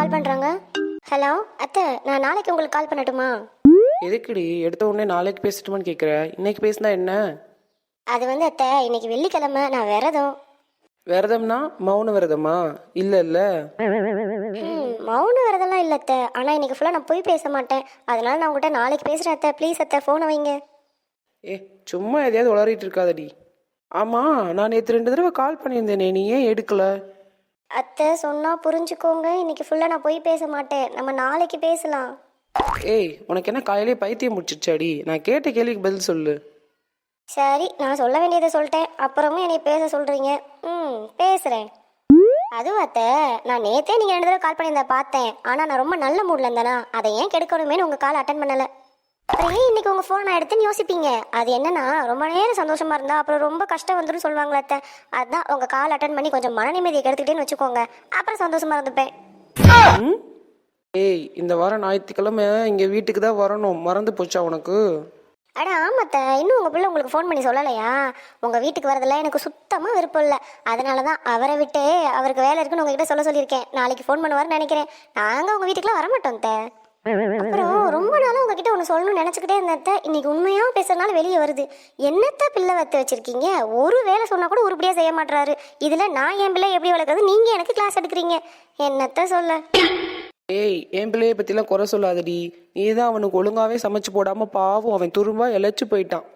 கால் பண்ணுறாங்க ஹலோ அத்தை நான் நாளைக்கு உங்களுக்கு கால் பண்ணட்டுமா? எதுக்குடி? எடுத்த உடனே நாளைக்கு பேசட்டுமான்னு கேட்குற இன்னைக்கு பேசினா என்ன? அது வந்து அத்தை இன்னைக்கு வெள்ளிக்கிழமை நான் விரதம். விரதம்னா மௌன விரதமா? இல்லை இல்லை. ம், மௌன விரதம்லாம் இல்லை அத்தை. ஆனால் இன்னைக்கு ஃபுல்லாக நான் போய் பேச மாட்டேன். அதனால நான் உங்கள்கிட்ட நாளைக்கு பேசுகிறேன் அத்தை. ப்ளீஸ் அத்தை ஃபோனை வைங்க. ஏ சும்மா எதையாவது உளறிட்டு இருக்காதடி. ஆமாம் நான் நேற்று ரெண்டு தடவை கால் பண்ணியிருந்தேனே. நீ ஏன் எடுக்கல? அத்தை சொன்னால் புரிஞ்சுக்கோங்க. இன்னைக்கு ஃபுல்லாக நான் போய் பேச மாட்டேன். நம்ம நாளைக்கு பேசலாம். ஏய் உனக்கு என்ன காலையிலே பைத்தியம் முடிச்சிருச்சாடி நான் கேட்ட கேள்விக்கு பதில் சொல்லு. சரி நான் சொல்ல வேண்டியதை சொல்லிட்டேன். அப்புறமும் என்னை பேச சொல்கிறீங்க ம் பேசுகிறேன் அதுவும் அத்தை நான் நேத்தே நீங்கள் ரெண்டு தடவை கால் பண்ணியிருந்தா பார்த்தேன். ஆனால் நான் ரொம்ப நல்ல மூடில் இருந்தேனா? அதை ஏன் கெடுக்கணுமேனு உங்கள் கால் அட்டன் பண்ணலை. அப்புறம் ஏன் இன்னைக்கு உங்கள் ஃபோன் எடுத்துன்னு யோசிப்பீங்க. அது என்னன்னா ரொம்ப நேரம் சந்தோஷமா இருந்தா அப்புறம் ரொம்ப கஷ்டம் வந்துடும் சொல்லுவாங்களே அத்தை. அதான் உங்கள் கால் அட்டன் பண்ணி கொஞ்சம் மன நிம்மதியை கெடுத்துக்கிட்டேன்னு வச்சுக்கோங்க. அப்புறம் சந்தோஷமா இருந்துப்பேன். ம்? ஏய் இந்த வாரம் ஞாயிற்றுக்கிழமை இங்கே வீட்டுக்கு தான் வரணும். மறந்து போச்சா உனக்கு? அட ஆமாத்த இன்னும் உங்கள் பிள்ளை உங்களுக்கு ஃபோன் பண்ணி சொல்லலையா? உங்கள் வீட்டுக்கு வரதுல எனக்கு சுத்தமாக விருப்பம் இல்லை. அதனால தான் அவரை விட்டு அவருக்கு வேலை இருக்குன்னு உங்ககிட்ட சொல்ல சொல்லியிருக்கேன். நாளைக்கு ஃபோன் பண்ணுவாருன்னு நினைக்கிறேன். நாங்கள் உங்கள் வீட்டுக்குலாம் வரமாட்டோம் அத்தை. அப்புறம் ரொம்ப நாளாக உங்ககிட்ட ஒன்று சொல்லணும்னு நினச்சிக்கிட்டே இருந்தேன். அத்தை. இன்னைக்கு உண்மையாக பேசுறதுனால வெளியே வருது. என்னத்த பிள்ளை வத்து வச்சிருக்கீங்க? ஒரு வேலை சொன்னால் கூட உருப்படியாக செய்ய மாட்றாரு. இதில் நான் என் பிள்ளை எப்படி வளர்க்குறது? நீங்கள் எனக்கு கிளாஸ் எடுக்கிறீங்க. என்னத்த சொல்ல? ஏய் என் பிள்ளைய பற்றிலாம் குறை சொல்லாதடி. நீ தான் அவனுக்கு ஒழுங்காவே சமைச்சு போடாமல் பாவம் அவன் துரும்பா இழைச்சி போயிட்டான்.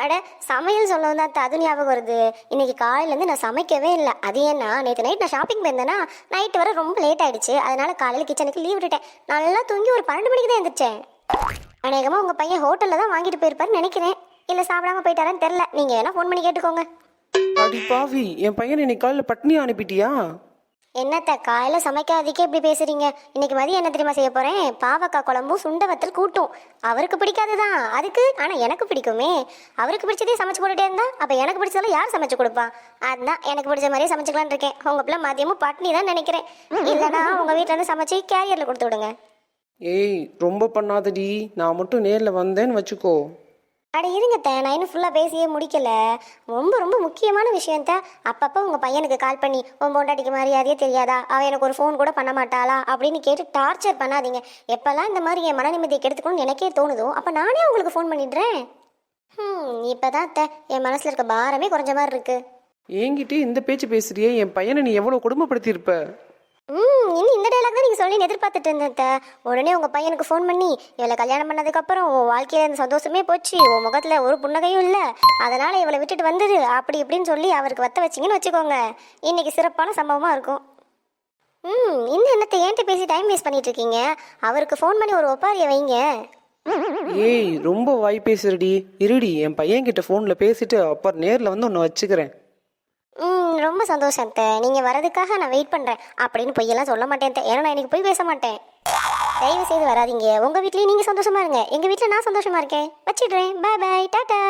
அட சமையல் சொல்லவும் தான் அது ஞாபகம் வருது. இன்னைக்கு காலையிலேருந்து நான் சமைக்கவே இல்லை. அது ஏன்னா நேற்று நைட் நான் ஷாப்பிங் போயிருந்தேன்னா நைட்டு வர ரொம்ப லேட் ஆயிடுச்சு. அதனால காலையில் கிச்சனுக்கு லீவ் விட்டுட்டேன். நல்லா தூங்கி ஒரு பன்னெண்டு மணிக்கு தான் எழுந்திரிச்சேன் அநேகமாக உங்கள் பையன் ஹோட்டலில் தான் வாங்கிட்டு போயிருப்பாருன்னு நினைக்கிறேன். இல்லை சாப்பிடாம போயிட்டாரான்னு தெரில நீங்கள் வேணால் ஃபோன் பண்ணி கேட்டுக்கோங்க. அடி பாவி என் பையன் இன்னைக்கு காலையில் பட்னி அனுப்பிட்டியா? என்னத்த காலையில் சமைக்காததுக்கே இப்படி பேசுறீங்க. இன்னைக்கு மதியம் என்ன தெரியுமா செய்ய போறேன்? பாவக்காய் குழம்பும் சுண்ட வத்தல் கூட்டும். அவருக்கு பிடிக்காது தான் அதுக்கு ஆனால் எனக்கு பிடிக்குமே. அவருக்கு பிடிச்சதே சமைச்சு போட்டுட்டே இருந்தா அப்போ எனக்கு பிடிச்சதெல்லாம் யார் சமைச்சு கொடுப்பா? அதுதான் எனக்கு பிடிச்ச மாதிரியே சமைச்சுக்கலான்னு இருக்கேன். உங்க பிள்ளை மதியமும் பட்னி தான் நினைக்கிறேன். இல்லைன்னா உங்க வீட்டில் இருந்து சமைச்சு கேரியரில் கொடுத்து விடுங்க. ஏய் ரொம்ப பண்ணாதடி. நான் மட்டும் நேரில் வந்தேன்னு வச்சுக்கோ. அட இருங்கத்த நான் இன்னும் ஃபுல்லாக பேசியே முடிக்கல. ரொம்ப ரொம்ப முக்கியமான விஷயத்த அப்பப்போ உங்கள் பையனுக்கு கால் பண்ணி உன் பொண்டாட்டிக்கு மரியாதையே தெரியாதா? அவள் எனக்கு ஒரு ஃபோன் கூட பண்ண மாட்டாளா? அப்படின்னு கேட்டு டார்ச்சர் பண்ணாதீங்க. எப்போல்லாம் இந்த மாதிரி என் மன நிம்மதியை கெடுத்துக்கணும்னு எனக்கே தோணுதோ அப்போ நானே உங்களுக்கு ஃபோன் பண்ணிடுறேன். ம் இப்போ தான் அத்தை என் மனசில் இருக்க பாரமே குறைஞ்ச மாதிரி இருக்குது என்கிட்டயே இந்த பேச்சு பேசுறியே? என் பையனை நீ எவ்வளோ கொடுமைப்படுத்தியிருப்ப ம் இன்னும் இந்த டைலாக் தான் நீங்கள் சொல்லி எதிர்பார்த்துட்டு இருந்தேன் உடனே உங்கள் பையனுக்கு ஃபோன் பண்ணி இவளை கல்யாணம் பண்ணதுக்கப்புறம் உன் வாழ்க்கையில் இந்த சந்தோஷமே போச்சு. உன் முகத்தில் ஒரு புன்னகையும் இல்லை. அதனால் இவளை விட்டுட்டு வந்தது. அப்படி இப்படின்னு சொல்லி அவருக்கு வத்த வச்சிங்கன்னு வச்சுக்கோங்க. இன்னைக்கு சிறப்பான சம்பவமாக இருக்கும். ம் இன்னும் என்னத்தை ஏன்ட்டு பேசி டைம் வேஸ்ட் பண்ணிட்டு இருக்கீங்க? அவருக்கு ஃபோன் பண்ணி ஒரு ஒப்பாரியை வைங்க. ஏய் ரொம்ப வாய் பேசுறடி. இருடி என் பையன் கிட்ட ஃபோனில் பேசிட்டு அப்புறம் நேரில் வந்து உன்னை வச்சுக்கிறேன். ம் ரொம்ப சந்தோஷம் அத்தை. நீங்கள் வரதுக்காக நான் வெயிட் பண்ணுறேன் அப்படின்னு பொய்யெல்லாம் சொல்ல மாட்டேன் ஏன்னா நான் இன்னைக்கு போய் பேச மாட்டேன். தயவு செய்து வராதீங்க. உங்கள் வீட்லேயும் நீங்கள் சந்தோஷமா இருங்க. எங்கள் வீட்டில் நான் சந்தோஷமா இருக்கேன். வச்சிடுறேன். பாய் பாய் டாட்டா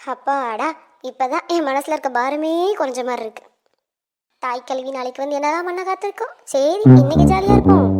அப்பாடா இப்போதான் என் மனசில் இருக்க பாரமே குறைஞ்ச மாதிரி இருக்கு. தாய் கல்வி நாளைக்கு வந்து என்னதான் பண்ண காத்திருக்கோம். சரி இன்னைக்கு ஜாலியாக இருப்போம்.